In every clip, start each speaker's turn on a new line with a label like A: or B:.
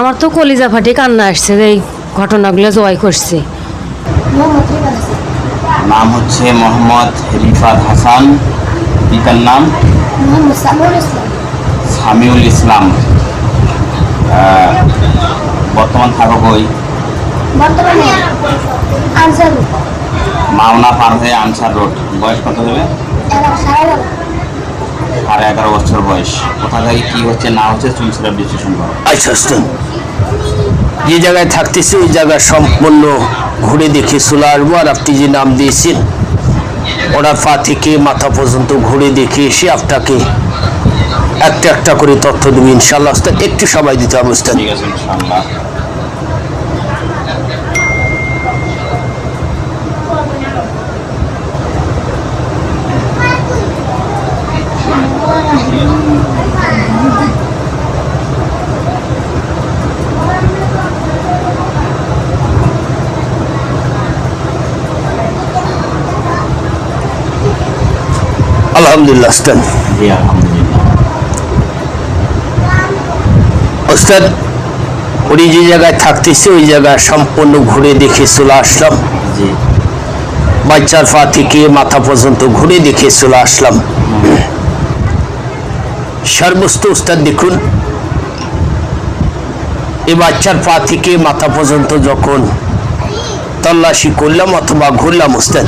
A: আমার তো কলিজা ফাটে কান্না আসছে এই ঘটনাগুলো জয় করছে।
B: নাম হচ্ছে মোহাম্মদ রিফাত হাসান। পিতার নাম?
C: ইসলাম।
B: সামিউল ইসলাম। বর্তমান থাকো কই? মাওনা পার হয়ে আনসার রোড। বয়স কত দেবে
C: সাড়ে এগারো
B: বছর বয়স। কোথা থেকে কি হচ্ছে না হচ্ছে বিশ্লেষণ করো।
D: যে জায়গায় থাকতেছি ওই জায়গা সম্পূর্ণ ঘুরে দেখে। চলে আসব আর আপনি যে নাম দিয়েছেন ওনার পা থেকে মাথা পর্যন্ত ঘুরে দেখে এসে আপনাকে একটা একটা করে তথ্য দেবো ইনশাল্লাহ একটু সময় দিতে হবে
B: ঠিক আছে ইনশাআল্লাহ।
D: আলহামদুলিল্লাহ ওস্তাদ ওস্তাদ উনি যে জায়গায় থাকতেছে ওই জায়গা সম্পূর্ণ ঘুরে দেখে চলে আসলাম। বাচ্চার পা থেকে মাথা পর্যন্ত ঘুরে দেখে চলে আসলাম। সর্বস্ত উস্তাদ দেখুন। এই বাচ্চার পা থেকে মাথা পর্যন্ত যখন তল্লাশি করলাম অথবা ঘুরলাম উস্তাদ।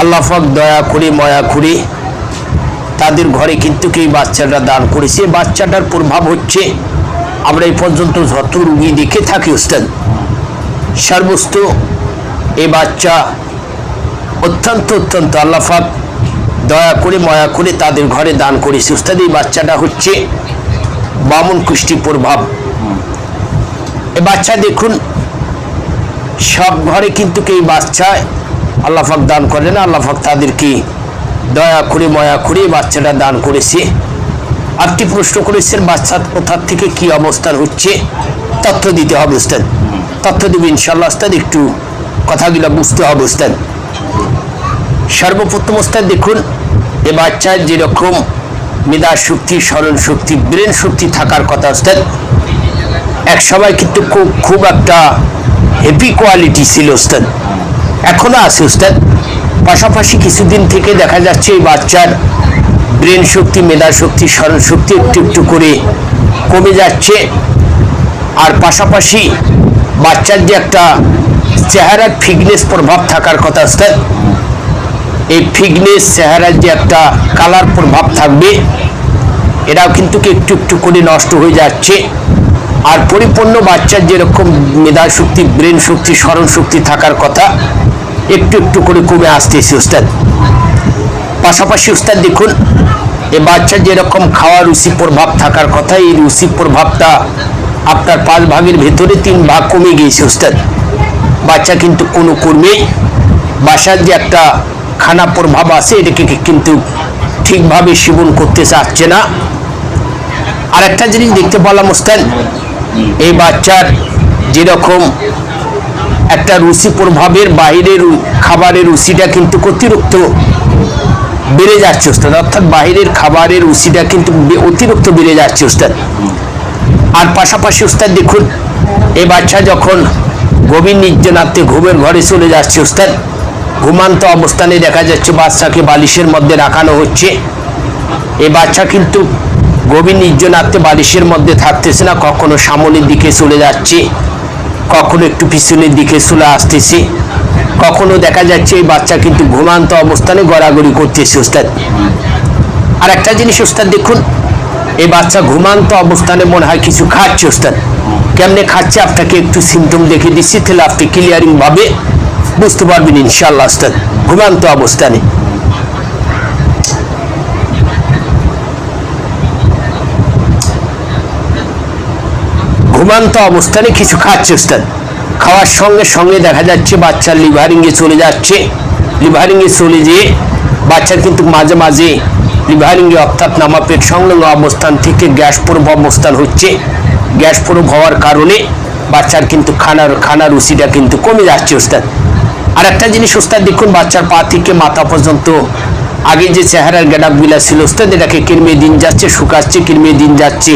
D: আল্লাহ পাক দয়া করে, ময়া করে তাদের ঘরে কিন্তু এই বাচ্চাটা দান করেছে বাচ্চাটার প্রভাব হচ্ছে, আমরা এই পর্যন্ত যত রুগী দেখে থাকি উস্তাদ, সর্বস্ত এই বাচ্চা অত্যন্ত অত্যন্ত আল্লাফাক দয়া করে, ময়া করে তাদের ঘরে দান করেছে। উস্তাদ, এই বাচ্চাটা হচ্ছে বামন কুষ্টি প্রভাব। এ বাচ্চা দেখুন, সব ঘরে কিন্তু এই বাচ্চায় আল্লাহাক দান করে না আল্লাহাক তাদেরকে দয়া করে, ময়া করে, বাচ্চাটা দান করেছে। আপনি প্রশ্ন করেছেন, বাচ্চার কোথার থেকে কি অবস্থান হচ্ছে? তথ্য দিতে হবে উস্তাদ। তথ্য দেবে ইনশাল্লাহ উস্তাদ, একটু কথাগুলো বুঝতে হবে উস্তাদ। সর্বপ্রথম উস্তাদ দেখুন, এ বাচ্চার যেরকম মেধা শক্তি, স্মরণ শক্তি, ব্রেন শক্তি থাকার কথা উস্তাদ। এক সময় কিন্তু খুব খুব একটা হেভি কোয়ালিটি ছিল উস্তাদ। এখনও আছে উস্তাদ পাশাপাশি কিছুদিন থেকে দেখা যাচ্ছে এই বাচ্চার ব্রেন শক্তি, মেধা শক্তি স্মরণ শক্তি একটু একটু করে কমে যাচ্ছে। আর পাশাপাশি বাচ্চার যে একটা চেহারার ফিটনেস প্রভাব থাকার কথা উস্তাদ এই ফিটনেস চেহারার যে একটা কালার প্রভাব থাকবে, এটাও কিন্তু একটু একটু করে নষ্ট হয়ে যাচ্ছে। আর পরিপূর্ণ বাচ্চার যেরকম মেধা শক্তি ব্রেন শক্তি স্মরণ শক্তি থাকার কথা একটু একটু করে কমে আসতেছে উস্তাদ পাশাপাশি উস্তাদ দেখুন, এ বাচ্চার যেরকম খাওয়া রুচি প্রভাব থাকার কথা, এই রুচি প্রভাবটা আপনার পাঁচ ভাগের ভেতরে তিন ভাগ কমে গিয়েছে উস্তাদ বাচ্চা কিন্তু কোনো কর্মে বাসার যে একটা খানা প্রভাব আছে, এটাকে কিন্তু ঠিকভাবে সেবন করতে চাচ্ছে না। আর একটা জিনিস দেখতে পেলাম উস্তাদ এই বাচ্চার যেরকম একটা রুচি প্রভাবের বাইরের খাবারের রুচিটা কিন্তু অতিরিক্ত বেড়ে যাচ্ছে, ওস্তাদ। অর্থাৎ বাইরের খাবারের রুচিটা কিন্তু অতিরিক্ত বেড়ে যাচ্ছে, ওস্তাদ। আর পাশাপাশি, ওস্তাদ, দেখুন, এ বাচ্চা যখন গভীর নির্জনাতে ঘুমের ঘরে চলে যাচ্ছে, ওস্তাদ, ঘুমান্ত অবস্থানে দেখা যাচ্ছে বাচ্চাকে বালিশের মধ্যে রাখানো হচ্ছে। এ বাচ্চা কিন্তু গভীর নির্জনাতে বালিশের মধ্যে থাকতেছে না, কখনো সামনের দিকে চলে যাচ্ছে। কখনো একটু পিছনের দিকে চলে আসতেছে। কখনো দেখা যাচ্ছে এই বাচ্চা কিন্তু ঘুমান্ত অবস্থানে গড়াগড়ি করতেছে ওস্তাদ। আর একটা জিনিস ওস্তাদ, দেখুন, এই বাচ্চা ঘুমান্ত অবস্থানে মনে হয় কিছু খাচ্ছে ওস্তাদ। কেমনে খাচ্ছে? আপনাকে একটু সিমটম দেখে দিচ্ছি, তাহলে আপনি ক্লিয়ারিংভাবে বুঝতে পারবেন ইনশাল্লাহ ওস্তাদ, ঘুমান্ত অবস্থানে। ঘুমান্ত অবস্থানে কিছু খাচ্ছে ওস্তাদ খাওয়ার সঙ্গে সঙ্গে দেখা যাচ্ছে বাচ্চার লিভারিংয়ে চলে যাচ্ছে। লিভারিংয়ে চলে যেয়ে বাচ্চার কিন্তু মাঝে মাঝে লিভারিংয়ে অর্থাৎ নামা পেট সংলগ্ন অবস্থান থেকে গ্যাস প্রব অবস্থান হচ্ছে। গ্যাস প্রব হওয়ার কারণে বাচ্চার কিন্তু খানার খানার রুচিটা কিন্তু কমে যাচ্ছে ওস্তাদ। আর একটা জিনিস ওস্তাদ, দেখুন বাচ্চার পা থেকে মাথা পর্যন্ত আগে যে চেহারার গেডাপগুলা ছিল ওস্তাদ, এটাকে কিরমে দিন যাচ্ছে, শুকাচ্ছে কিরমে দিন যাচ্ছে।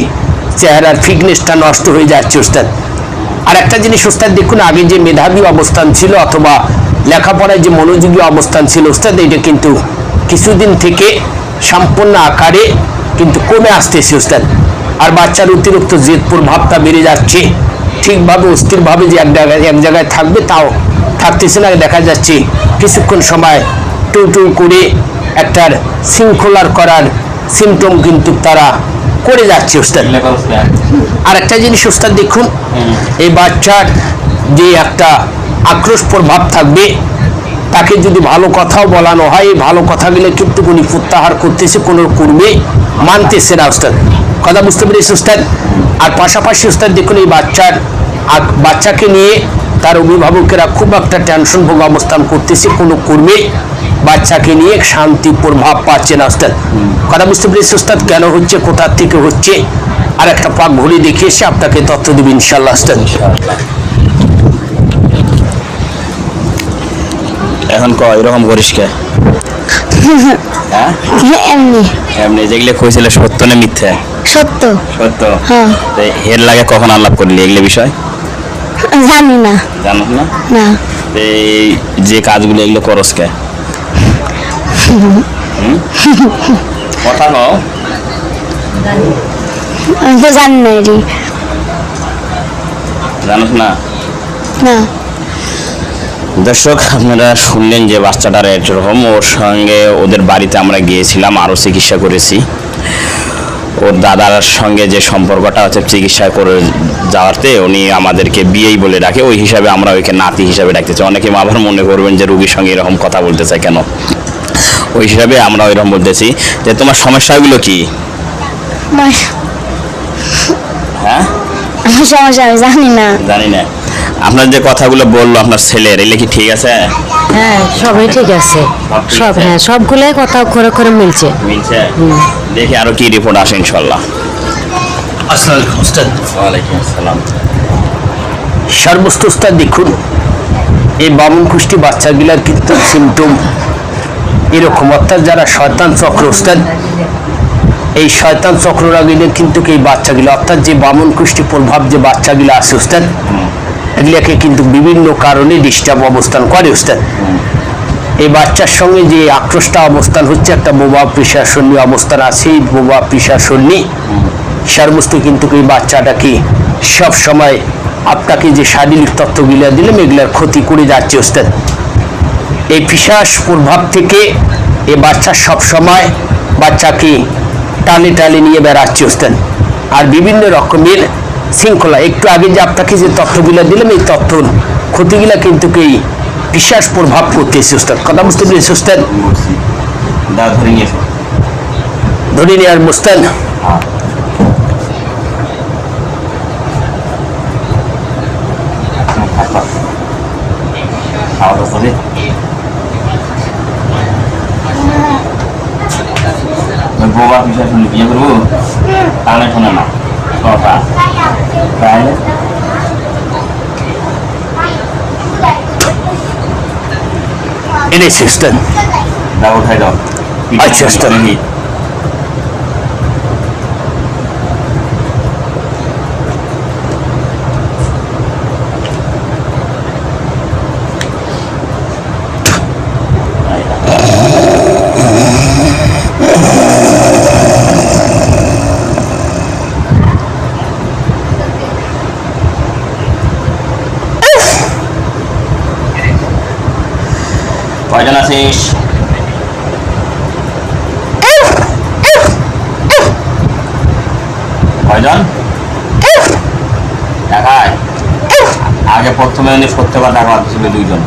D: চেহারার ফিটনেসটা নষ্ট হয়ে যাচ্ছে ওস্তাদ। আর একটা জিনিস ওস্তাদ, দেখুন, আগে যে মেধাবী অবস্থান ছিল অথবা লেখাপড়ায় যে মনোযোগী অবস্থান ছিল ওস্তাদ, এটা কিন্তু কিছুদিন থেকে সম্পূর্ণ আকারে কিন্তু কমে আসতেছে ওস্তাদ। আর বাচ্চার অতিরিক্ত জেদ প্রভাবটা বেড়ে যাচ্ছে। ঠিকভাবে, অস্থিরভাবে যে এক জায়গায় এক জায়গায় থাকবে, তাও থাকতেছে না। দেখা যাচ্ছে কিছুক্ষণ সময় টু টু করে একটার শৃঙ্খলার করার সিমটম কিন্তু তারা করে যাচ্ছে
B: এগুলো
D: আর একটা জিনিস ওস্তাদ দেখুন এই বাচ্চার যে একটা আক্রোশ প্রভাব থাকবে তাকে যদি ভালো কথাও বলানো হয় এই ভালো কথাগুলো উনি প্রত্যাহার করতেছে কোনো করবে মানতেছে না ওস্তাদ। কথা বুঝতে পেরেছি ওস্তাদ? আর পাশাপাশি ওস্তাদ দেখুন এই বাচ্চার বাচ্চাকে নিয়ে তার অভিভাবকেরা খুব একটা টেনশন ভোগ অবস্থান করতেছে কোনো কর্মে। বাচ্চাকে নিয়ে শান্তি প্রভাব পাচ্ছে না ওস্তাদ কথা বুঝতে পেরেছি ওস্তাদ? কেন হচ্ছে? কোথার থেকে হচ্ছে? আর একটা পাক ঘুরে দেখে এসে আপনাকে তথ্য দেবে ইনশাল্লাহ ওস্তাদ।
B: এখন ক এরকম করিস কে? হ্যাঁ
C: এমনি।
B: এমনি যেগুলো কইছিলে সত্য না মিথ্যা?
C: সত্য।
B: সত্য?
C: হ্যাঁ।
B: লাগে কখন আলাপ করলি এগুলো বিষয়?
C: জানি না।
B: জানো না?
C: না।
B: এই যে কাজগুলো এগুলো করস কে? কথা কও
C: আমি তো জানি না
B: জানোস না?
C: না।
B: দর্শক আপনারা শুনলেন যে বাচ্চাটার এরকম ওর সঙ্গে ওদের বাড়িতে আমরা গিয়েছিলাম আরও চিকিৎসা করেছি। ওর দাদার সঙ্গে যে সম্পর্কটা হচ্ছে চিকিৎসা করে যাওয়াতে উনি আমাদেরকে বিয়েই বলে ডাকে ওই হিসাবে আমরা ওইকে নাতি হিসাবে ডাকতেছি অনেকে আবার মনে করবেন যে রুগীর সঙ্গে এরকম কথা বলতেছে কেন? ওই হিসাবে আমরা ওইরকম বলতেছি। যে তোমার সমস্যাগুলো কি? হ্যাঁ?
C: সমস্যা আমি জানি না।
B: জানি না। আপনার যে কথাগুলো বলল আপনার ছেলের এগুলো কি ঠিক আছে?
A: হ্যাঁ সবই ঠিক আছে।
B: সব?
A: হ্যাঁ সবগুলোই কথা করে করে মিলছে।
B: মিলছে? দেখি আরও কি রিপোর্ট আসে ইনশাল্লাহ
D: আসসালাম ওস্তাদ
B: ওয়ালাইকুম আসসালাম।
D: সর্বস্তস্তা দেখুন এই বামন কুষ্টি বাচ্চাগুলার কিন্তু সিমটম এরকম, অর্থাৎ যারা শয়তান চক্র ওস্তাদ এই শয়তান চক্ররা গেলে কিন্তু এই বাচ্চাগুলো, অর্থাৎ যে বামন কুষ্টি প্রভাব যে বাচ্চাগুলো আছে ওস্তাদ এগুলাকে কিন্তু বিভিন্ন কারণে ডিস্টার্ব অবস্থান করে ওস্তাদ এই বাচ্চার সঙ্গে যে আক্রোশটা অবস্থান হচ্ছে, একটা বোবা পিসাশনী অবস্থান আছে এই বোবা পিসাশনী সমস্ত কিন্তু এই বাচ্চাটাকে সব সময় আপনাকে যে শারীরিক তত্ত্বগুলো দিলাম, এগুলার ক্ষতি করে যাচ্ছে ওস্তাদ এই পিসাস প্রভাব থেকে এই বাচ্চা সব সময় বাচ্চাকে টানে টানে নিয়ে বেড়াচ্ছে ওস্তাদ আর বিভিন্ন রকমের শৃঙ্খলা। একটু আগে যে আপনাকে যে তথ্যগুলো দিলাম এই তথ্য ক্ষতিগুলা কিন্তু এই বিশ্বাস প্রভাব করতেছে ওস্তাদ কথা বুঝতে পেরেছি ওস্তাদ
B: বুঝছি দা ধরে
D: নেওয়ার মুস্তান
B: খাওয়া দাওয়া হবে বোবা বিষয় শুনে বিয়ে করব কানে শোনে না কথা তাহলে
D: এনেছি সিস্টেম
B: দাও উঠাই দাও
D: আচ্ছা, আচ্ছা।
B: দেখি। কয়জন আছিস কয়জন দেখায় আগে প্রথমে উনি সত্যবার দেখা ছিল দুইজন।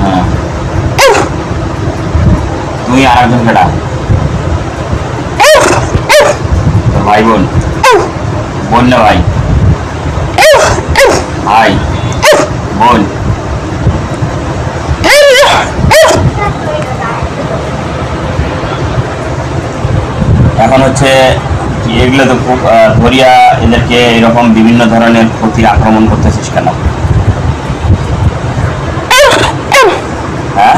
B: হ্যাঁ। তুই আর একজন কেটা তোর ভাই বোন। বোন না ভাই? ভাই। বোন এখন হচ্ছে এগুলো তো ধরিয়া এদেরকে এরকম বিভিন্ন ধরনের ক্ষতি আক্রমণ করতেছিস কেন? হ্যাঁ?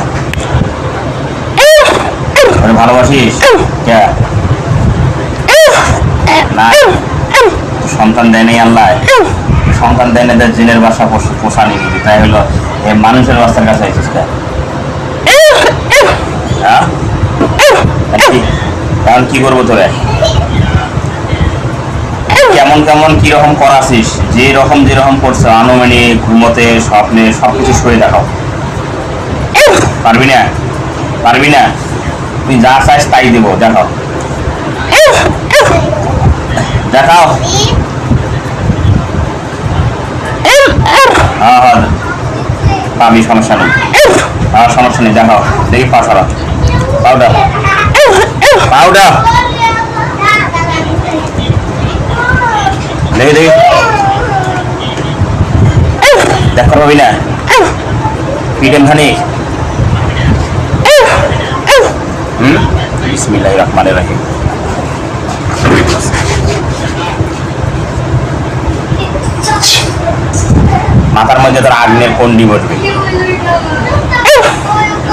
B: ভালোবাসিস? না সন্তান দেয় নাই আল্লাহ। সন্তান দেয় না তার জিনের বাসা পোষ- নিবি তাই হলো মানুষের বাচ্চার কাছে আইছিস হ্যাঁ? এখন কি করব তোরে? কেমন কেমন কীরকম করাছিস? যে রকম যেরকম করছে, আনুমানিক ঘুমোতে, স্বপ্নে সব কিছু সরে দেখাও। পারবি না? পারবি না? তুই যা চাইস তাই দেবো, দেখাও। দেখাও। হ্যাঁ হ্যাঁ। পাবি, সমস্যা নেই। হ্যাঁ সমস্যা নেই, দেখাও। দেখি পা সরা পাউডার পাউডার দেখি দেখি দেখো না পিটেন খানি মাথার মধ্যে তোর আগ্নের কন্ডি বসবে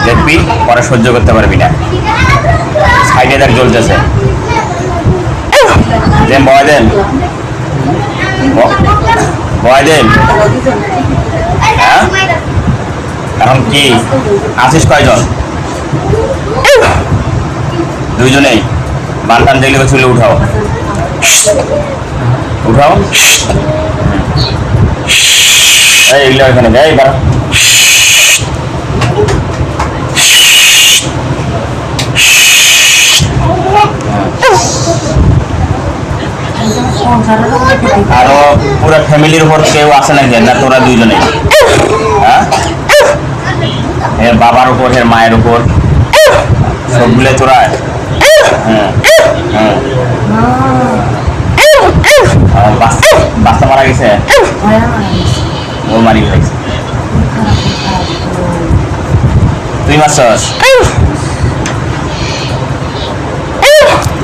B: দেখবি পরে সহ্য করতে পারবি না। সাইডে দেখ জ্বলতেছে। দেন বয় দেন। বয় দেন। হ্যাঁ? এখন কি? আছিস কয়জন? দুইজনেই। বানটান দেখলে চুলে উঠাও। উঠাও। এই, এগুলো এখানে দেয় এবার আরও পুরো ফ্যামিলির উপর কেউ আছে নাকি? না তোরা দুইজনে? হ্যাঁ? এর বাবার উপর, এর মায়ের উপর? সবগুলো তোরা? হ্যাঁ। হ্যাঁ। বাচ্চা মারি গেছে? তুই মারছস হ্যাঁ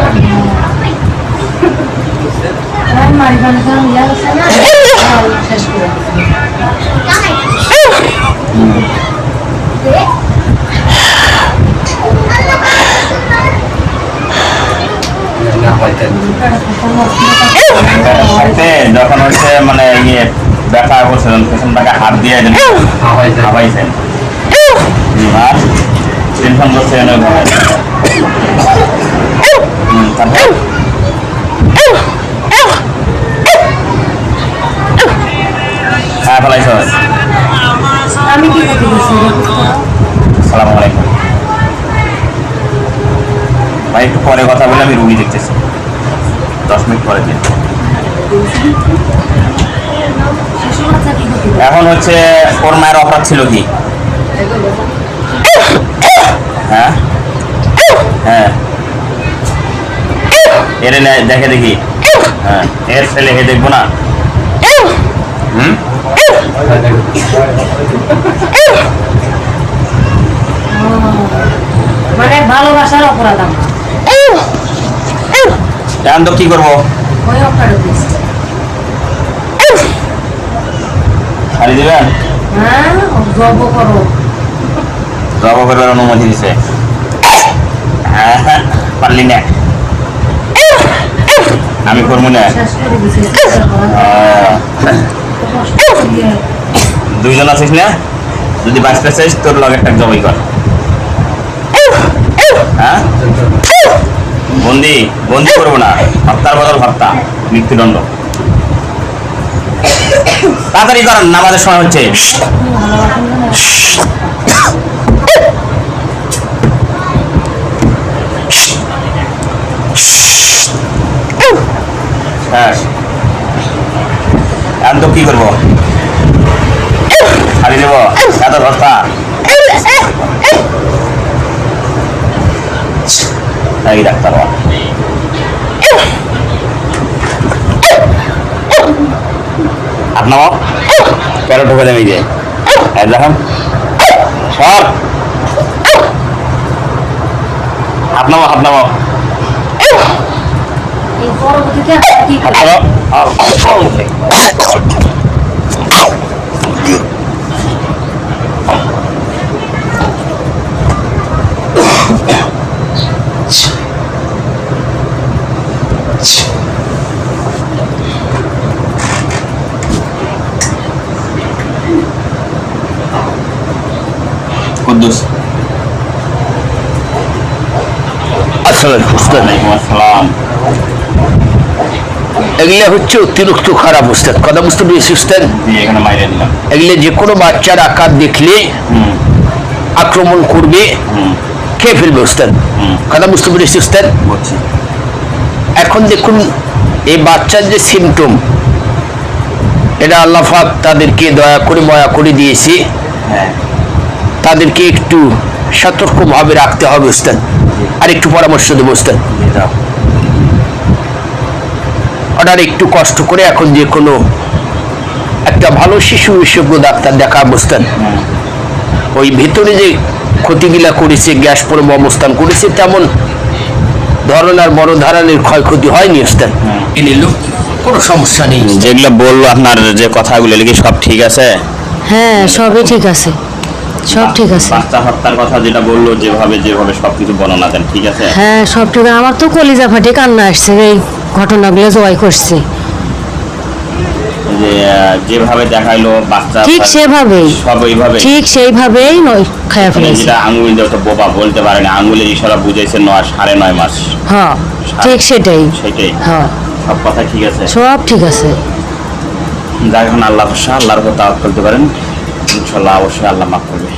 A: শেষ আর মারি বানি কারণ ইয়া আছে না শেষ করে দিছে।
B: থাকতে যখন হচ্ছে মানে ইয়ে ব্যথা করছিলেন পেছনটাকে হাত দিয়ে দেন হাবাইছেন আর টেনশন করছে এনে ঘরে হুম, তারপর হ্যাঁ ফেলাইছ
A: আমি কি
B: সালাম আলাইকুম ভাই একটু পরে কথা বলে আমি রুগী দেখতেছি। দশ মিনিট পরে দিন? এখন হচ্ছে ওর মায়ের অপরাধ ছিল কি? হ্যাঁ? হ্যাঁ। এর নে- দেখে দেখি। হ্যাঁ এর ছেলে হে দেখব না। হুম?
A: মানে ভালোবাসার অপরাধ আমার।
B: তো কি করব? দিবেন?
A: হ্যাঁ জব
B: করবার অনুমতি দিছে। হ্যাঁ, হ্যাঁ, পারলি না। আমি করব না। দুইজন আছিস না? যদি বাঁচতে চাইস তোর লগে একটা জবাই কর। হ্যাঁ? বন্দি বন্দি করব না। হত্যার বদল হত্যা মৃত্যুদণ্ড। তাড়াতাড়ি করেন নামাজের সময় হচ্ছে। হ্যাঁ। এখন তো কি করব? খালি দেব এত সস্তা এই ডাক্তার আপনার প্যারো ঢুকে দেবে যে। দেখেন। সব আপনার আপনার
A: এই পরবর্তীতে আপনারা কি করবেন?
B: আপনার কুদ্দুস
D: আসসালাম উস্তাদ
B: ওয়ালাইকুম আসসালাম
D: এগুলো হচ্ছে অতিরিক্ত খারাপ উস্তাদ কথা বুঝতে পেরেছি উস্তাদ? এগুলো যে কোনো বাচ্চার আকার দেখলে আক্রমণ করবে। খেয়ে ফেলবে উস্তাদ। কথা বুঝতে পেরেছি উস্তাদ? এখন দেখুন এই বাচ্চার যে সিমটম এটা আল্লাহাক তাদেরকে দয়া করে ময়া করে দিয়েছে।
B: হ্যাঁ।
D: তাদেরকে একটু সতর্কভাবে রাখতে হবে উস্তাদ। আর একটু পরামর্শ দেবো উস্তাদ। ওনার একটু কষ্ট করে এখন যে কোনো একটা ভালো শিশু বিশেষজ্ঞ ডাক্তার দেখা অবস্থান ওই ভেতরে যে ক্ষতিগুলা করেছে গ্যাস পরে অবস্থান করেছে তেমন ধরনের বড় ধরনের ক্ষয়ক্ষতি হয়নি ওস্তাদ।
B: হুম।
D: নিল কোনো সমস্যা নেই।
B: যেগুলো বলল আপনার যে কথাগুলো কি সব ঠিক আছে?
A: হ্যাঁ সবই ঠিক আছে। সব ঠিক আছে।
B: বাচ্চা হত্যার কথা যেটা বলল যেভাবে যেভাবে সবকিছু বর্ণনা দেন ঠিক আছে?
A: হ্যাঁ সব ঠিক আছে। আমার তো কলিজা ফাটে কান্না আসছে এই ঘটনাগুলো জয় করছে।
B: যেভাবে দেখাইলো বাচ্চা
A: ঠিক সেভাবেই। ঠিক সেইভাবেই খায়া ফেলেছে।
B: যেটা আঙ্গুল দিয়ে বোবা বলতে পারে না আঙ্গুলের ইশারা বুঝাইছে নয় সাড়ে নয় মাস।
A: হ্যাঁ ঠিক সেটাই।
B: সেটাই।
A: হ্যাঁ।
B: সব কথা ঠিক আছে?
A: সব ঠিক আছে।
B: যাই এখন আল্লাহ আল্লাহর তাওয়াক্কুল করতে পারেন। ইনশাল্লাহ অবশ্যই আল্লাহ মাফ করবে।